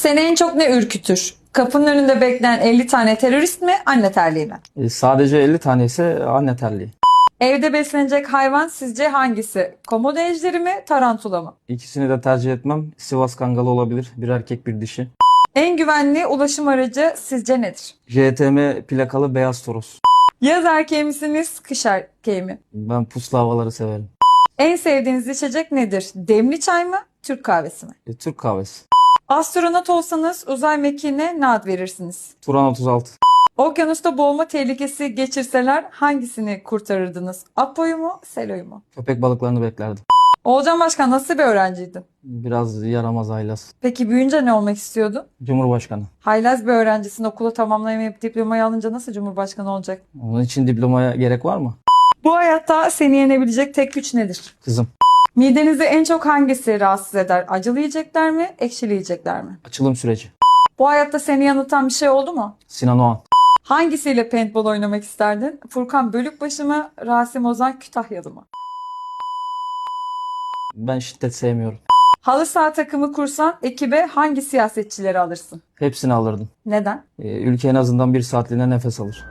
Seni en çok ne ürkütür? Kapının önünde bekleyen 50 tane terörist mi, anne terliği mi? E, sadece 50 tane ise anne terliği. Evde beslenecek hayvan sizce hangisi? Komodo ejderi mi, tarantula mı? İkisini de tercih etmem. Sivas Kangalı olabilir. Bir erkek bir dişi. En güvenli ulaşım aracı sizce nedir? JTM plakalı beyaz Toros. Yaz erkeği misiniz, kış erkeği mi? Ben puslu havaları severim. En sevdiğiniz içecek nedir? Demli çay mı, Türk kahvesi mi? E, Türk kahvesi. Astronot olsanız uzay mekiğine ne ad verirsiniz? Turan 36. Okyanusta boğulma tehlikesi geçirseler hangisini kurtarırdınız? Apo'yu mu, Selo'yu mu? Köpek balıklarını beklerdim. Oğulcan Başkan nasıl bir öğrenciydin? Biraz yaramaz haylaz. Peki büyüyünce ne olmak istiyordun? Cumhurbaşkanı. Haylaz bir öğrencisin okulu tamamlayamayıp diplomayı alınca nasıl cumhurbaşkanı olacak? Onun için diplomaya gerek var mı? Bu hayatta seni yenebilecek tek güç nedir? Kızım. Midenizi en çok hangisi rahatsız eder? Acılı yiyecekler mi, ekşili yiyecekler mi? Açılım süreci. Bu hayatta seni yanıltan bir şey oldu mu? Sinan Oğan. Hangisiyle paintball oynamak isterdin? Furkan Bölükbaşı mı, Rasim Ozan Kütahyalı mı? Ben şiddet sevmiyorum. Halı saha takımı kursan ekibe hangi siyasetçileri alırsın? Hepsini alırdım. Neden? E, ülke en azından bir saatliğine nefes alır.